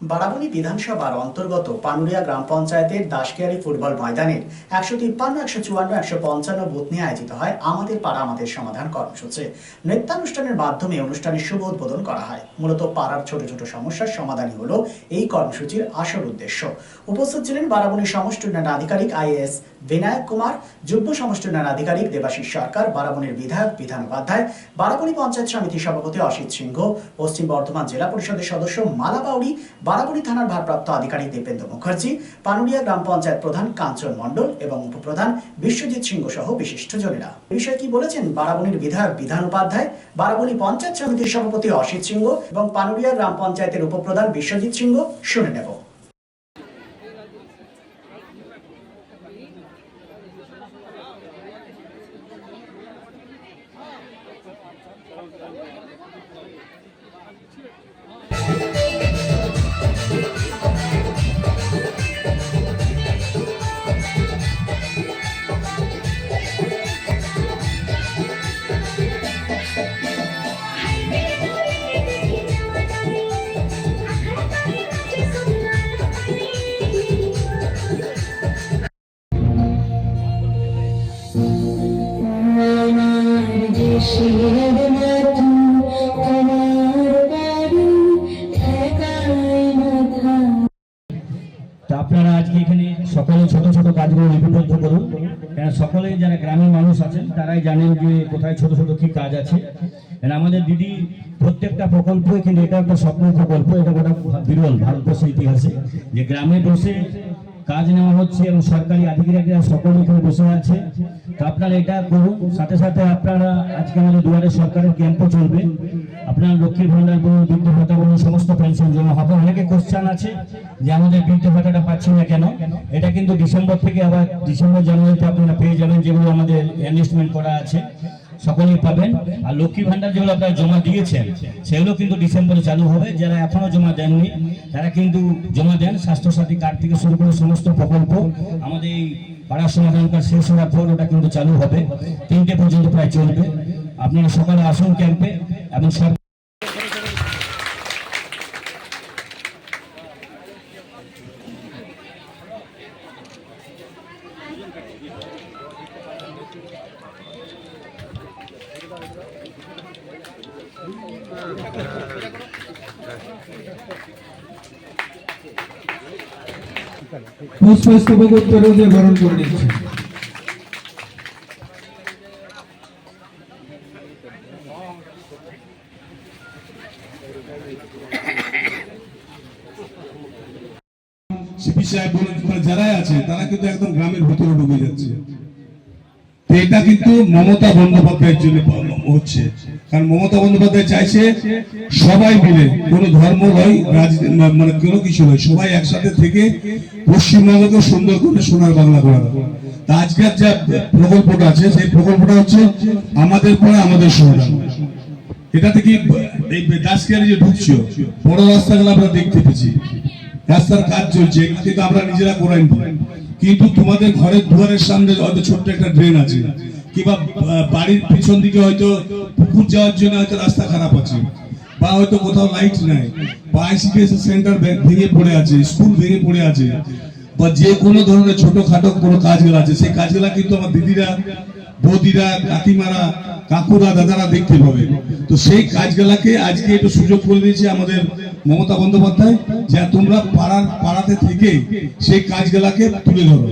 বারাবণী বিধানসভার অন্তর্গত পানুরিয়া গ্রাম পঞ্চায়েতের দাসকিয়ারি ফুটবল ময়দানের একশো তিপ্পান্ন, একশো চুয়ান্ন, একশো পঞ্চান্ন বুথ নিয়ে আয়োজিত হয় আমাদের পাড়া আমাদের সমাধান কর্মসূচি। নৃত্যানুষ্ঠানের মাধ্যমে অনুষ্ঠানের শুভ উদ্বোধন করা হয়। মূলত পাড়ার ছোট ছোট সমস্যার সমাধানই হল এই কর্মসূচির আসল উদ্দেশ্য। উপস্থিত ছিলেন বারাবণী সমষ্টি উন্নয়ন আধিকারিক আইএএস বিনায়ক কুমার, যুগ্ম সমষ্টি উন্নয়ন আধিকারিক দেবাশিস সরকার, বারাবণীর বিধায়ক বিধান উপাধ্যায় বারাবণী পঞ্চায়েত সমিতির সভাপতি অসিত সিংহ, পশ্চিম বর্ধমান জেলা পরিষদের সদস্য মালা বাউরি বারাবণী থানার ভারপ্রাপ্ত আধিকারিক দেবেন্দ্র মুখার্জি পানুরিয়া গ্রাম পঞ্চায়েত প্রধান কাঞ্চন মণ্ডল এবং উপপ্রধান বিশ্বজিৎ সিংহ সহ বিশিষ্টজনেরা। এ বিষয়ে কি বলেছেন বারাবণীর বিধায়ক বিধান উপাধ্যায়, বারাবণী পঞ্চায়েত সমিতির সভাপতি অসিত সিংহ এবং পানুরিয়া গ্রাম পঞ্চায়েতের উপপ্রধান বিশ্বজিৎ সিংহ শুনে নেব। আমার সকলে ছোট ছোট কাজগুলো লিপিবদ্ধ করুন। কেন সকলে যারা গ্রামের মানুষ আছেন, তারাই জানেন যে কোথায় ছোট ছোট কি কাজ আছে। আমাদের দিদি প্রত্যেকটা প্রকল্প কিন্তু এটা একটা স্বপ্ন প্রকল্প, এটা গোটা বিরল ভারতবর্ষের ইতিহাসে। যে গ্রামে বসে কাজ নেওয়া হচ্ছে এবং সরকারি আধিকারিকরা সকলে এখানে বসে আছে। আপনারা এটা করুন। সাথে সাথে আপনারা আজকে আমাদের দুয়ারে সরকারের ক্যাম্পও চলবে। আপনার লক্ষ্মীর ভাণ্ডার বলুন বৃদ্ধ ভাতা বলুন, সমস্ত পেনশন জমা হবে। অনেকে কোশ্চান আছে যে আমাদের বৃদ্ধ ভাতাটা পাচ্ছি না কেন? এটা কিন্তু ডিসেম্বর থেকে আবার ডিসেম্বর জানুয়ারিতে আপনারা পেয়ে যাবেন, যেগুলো আমাদের অ্যানিস্টমেন্ট করা আছে। সকলেই পাবেন। আর লক্ষ্মী ভান্ডার যেগুলো আপনারা জমা দিয়েছেন, সেগুলো কিন্তু ডিসেম্বরে চালু হবে। যারা এখনও জমা দেননি, তারা কিন্তু জমা দেন। স্বাস্থ্যসাথী কার্ড থেকে শুরু করে সমস্ত প্রকল্প। আমাদের এই পাড়ার সমাধান কার্ড শেষ হওয়ার পর ওটা কিন্তু চালু হবে। তিনটে পর্যন্ত প্রায় চলবে। আপনারা সকালে আসুন ক্যাম্পে এবং সব পুষ্পস্তবক উত্তরে দিয়ে বরণ করে নিচ্ছে যারাই আছে, তারা কিন্তু একদম গ্রামের ভিতরে ঢুকে যাচ্ছে। এটা কিন্তু মমতা বন্দ্যোপাধ্যায়ের জন্য হচ্ছে। কারণ মমতা বন্দ্যোপাধ্যায় চাইছে সবাই মিলে, কোনো ধর্ম নয় মানে কোনো কিছু নয়, সবাই একসাথে থেকে পশ্চিমবঙ্গকে সুন্দর করে সোনার বাংলা করা। তা আজকের যা প্রকল্পটা আছে, সেই প্রকল্পটা হচ্ছে আমাদের পরে আমাদের সমাধান এটা থেকে এই দাসকিয়ারি যে ঢুকছো, বড় রাস্তাগুলো আমরা দেখতে পেয়েছি। রাস্তার কাজ চলছে এগুলো কিন্তু আমরা নিজেরা করাই। কিন্তু তোমাদের ঘরের দুয়ারের সামনে হয়তো ছোট্ট একটা ড্রেন আছে। কিংবা বাড়ির পিছন দিকে হয়তো পুকুর যাওয়ার জন্য হয়তো রাস্তা খারাপ আছে, বা হয়তো কোথাও লাইট নাই, বা আইসিডিএস সেন্টার ভেঙে পড়ে আছে স্কুল ভেঙে পড়ে আছে, বা যে কোনো ধরনের ছোটখাটো কোনো কাজগুলো আছে, সেই কাজগুলা কিন্তু আমার দিদিরা, বৌদিরা, কাকিমারা, কাকুরা, দাদারা দেখতে পাবে। তো সেই কাজগুলাকে আজকে একটু সুযোগ করে দিয়েছে আমাদের মমতা বন্দ্যোপাধ্যায়, যা তোমরা পাড়ার, পাড়াতে থেকে সেই কাজগুলাকে তুলে ধরো।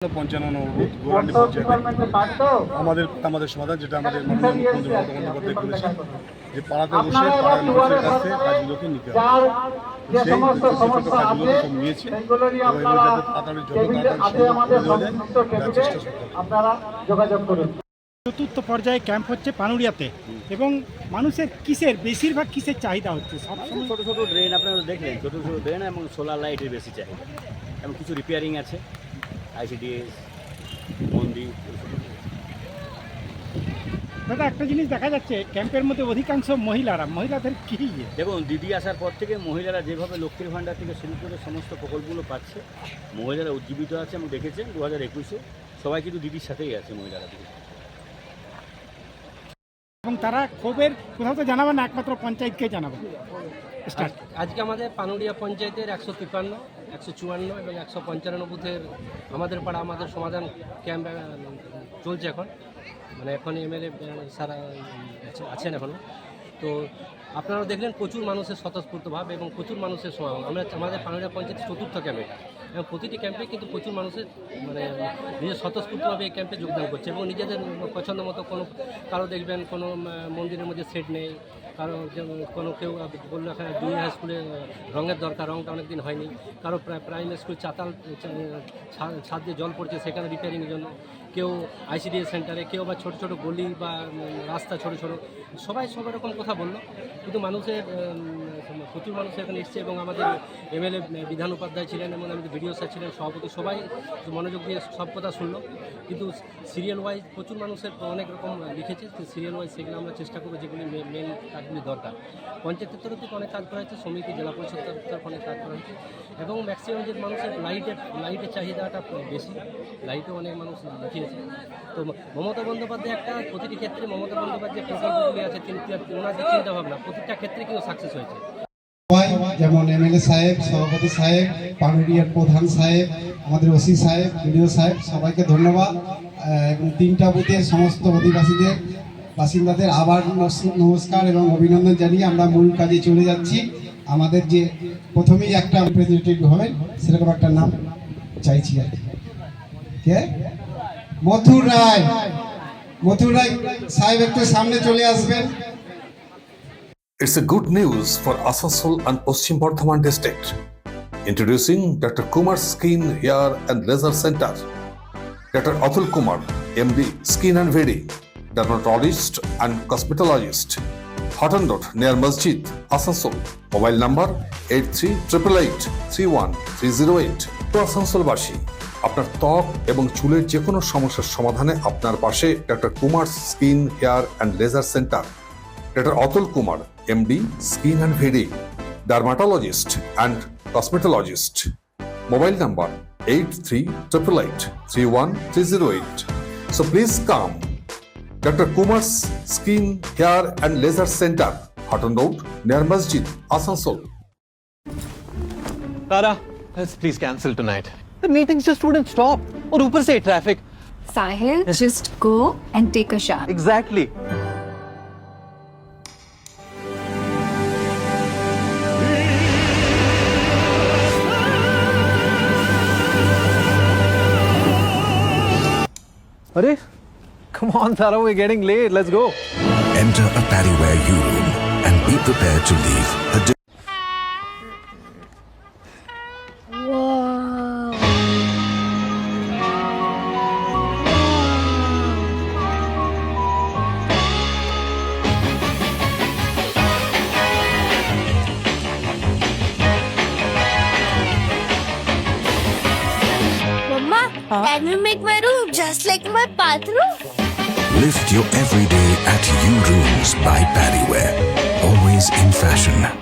পঞ্চান্ন নম্বর আমাদের আমাদের সমাধান যেটা আমাদের মাননীয় মুখ্যমন্ত্রী মমতা বন্দ্যোপাধ্যায় বলেছেন যে পাড়াতে বসে পাড়ার মানুষের কাছ কাজগুলোকে নিতে হবে। আপনারা যোগাযোগ করুন। চতুর্থ পর্যায়ে ক্যাম্প হচ্ছে পানুরিয়াতে এবং মানুষের কিসের বেশিরভাগ কিসের চাহিদা হচ্ছে? সব সময় ছোটো ছোটো ড্রেন আপনারা দেখলেন ছোটো ছোটো ড্রেন এবং সোলার লাইটের বেশি চাহিদা। এবং কিছু রিপেয়ারিং আছে আইসিডিএস মন্দির দাদা একটা জিনিস দেখা যাচ্ছে ক্যাম্পের মধ্যে অধিকাংশ মহিলারা মহিলাদের কি ইয়ে? দেখুন দিদি আসার পর থেকে মহিলারা যেভাবে লক্ষ্মীর ভাণ্ডার থেকে শুরু করে সমস্ত প্রকল্পগুলো পাচ্ছে মহিলারা উজ্জীবিত আছে এবং দেখেছেন দু হাজার একুশে সবাই কিন্তু দিদির সাথেই আছে মহিলারা এবং তারা ক্ষোভের কোথাও তো জানাবেন না একমাত্র পঞ্চায়েতকে জানাবেন। স্টার্ট আজকে আমাদের পানুরিয়া পঞ্চায়েতের একশো তিপ্পান্ন একশো চুয়ান্ন এবং একশো পঞ্চান্ন বুথের আমাদের পাড়া আমাদের সমাধান ক্যাম্প চলছে এখন। মানে এখন এমএলএ সারা, আছেন এখনও তো আপনারা দেখলেন প্রচুর মানুষের স্বতঃস্ফূর্তভাব এবং প্রচুর মানুষের সমাগম। আমরা আমাদের পানুরিয়া পঞ্চায়েত চতুর্থ ক্যাম্পে। এবং প্রতিটি ক্যাম্পে কিন্তু প্রচুর মানুষের মানে নিজের স্বতঃস্ফূর্তভাবে এই ক্যাম্পে যোগদান করছে এবং নিজেদের পছন্দ মতো কোনো, কারও দেখবেন কোনো মন্দিরের মধ্যে সেট নেই কারও কোনো কেউ বলল এখানে জুনিয়র হাই স্কুলে রঙের দরকার, রঙটা অনেক দিন হয়নি। কারও প্রাইমারি স্কুল চাতাল ছাদ দিয়ে জল পড়ছে, সেখানে রিপেয়ারিংয়ের জন্য। কেউ আইসিডিএস সেন্টারে কেউ বা ছোটো ছোটো গলি বা রাস্তা ছোটো ছোটো। সবাই সবাই রকম কথা বলল। কিন্তু মানুষের প্রচুর মানুষ এখানে এসছে এবং আমাদের এমএলএ বিধান উপাধ্যায় ছিলেন এবং আমাদের ভিডিও স্যার ছিলেন, সভাপতি, সবাই মনোযোগ দিয়ে সব কথা শুনলো। কিন্তু সিরিয়াল ওয়াইজ প্রচুর মানুষের অনেক রকম লিখেছে সিরিয়াল ওয়াইজ সেগুলো আমরা চেষ্টা করব, যেগুলি মেন কাজগুলি দরকার। পঞ্চায়েতের তরফ থেকে অনেক কাজ করা হয়েছে, সমিতি, জেলা পরিষদ তরফ অনেক কাজ করা হয়েছে এবং ম্যাক্সিমাম যে মানুষের লাইটের লাইটের চাহিদাটা বেশি লাইটও অনেক মানুষ লিখিয়েছে। তো মমতা বন্দ্যোপাধ্যায় একটা প্রতিটি ক্ষেত্রে মমতা বন্দ্যোপাধ্যায় প্রকল্পগুলি আছে, তিনি ওনার যে চিন্তাভাবনা, প্রতিটা ক্ষেত্রে কিন্তু সাকসেস হয়েছে। যেমন এমএলএ সাহেব, সভাপতি সাহেব, পানুরিয়ার প্রধান সাহেব, আমাদের ওসি সাহেব, বিডিও সাহেব, সবাইকে ধন্যবাদ। এবং তিনটা বুথের সমস্ত অধিবাসীদের, বাসিন্দাদের আবার নমস্কার এবং অভিনন্দন জানিয়ে আমরা মূল কাজে চলে যাচ্ছি। আমাদের যে প্রথমেই একটা রিপ্রেজেন্টেটিভ হবেন, সেরকম একটা নাম চাইছি আর কি। মথুর রায়। মথুর রায় সাহেব একটু সামনে চলে আসবেন। It's a good news for Asansol and Paschim Bardhaman district. Introducing Dr. Kumar Skin Hair and Laser Center. Dr. Atul Kumar, MD, Skin and Vedi, dermatologist and cosmetologist. Hotton Road near Masjid, Asansol. Mobile number 8388 আসানসোলবাসী আপনার ত্বক এবং চুলের যে কোনো সমস্যার সমাধানে আপনার পাশে doctor Kumar skin hair and laser centre Dr. Atul Kumar, MD, Skin and Fede, Dermatologist and Cosmetologist. Mobile number 8388 So please come. Dr. Kumar's Skin, Hair and Laser Center, Cotton Road, near Masjid, Asansol. Tara, let's please cancel tonight. The meetings just wouldn't stop. Or Upar say traffic. Sahil, just go and take a shower. Exactly. Come on, Tara, we're getting late. Let's go. Enter a Paddyware U-Room and be prepared to leave a di- Mama, can we make my room just like my bathroom? Lift your everyday at You Rooms by Paddyware. Always in fashion.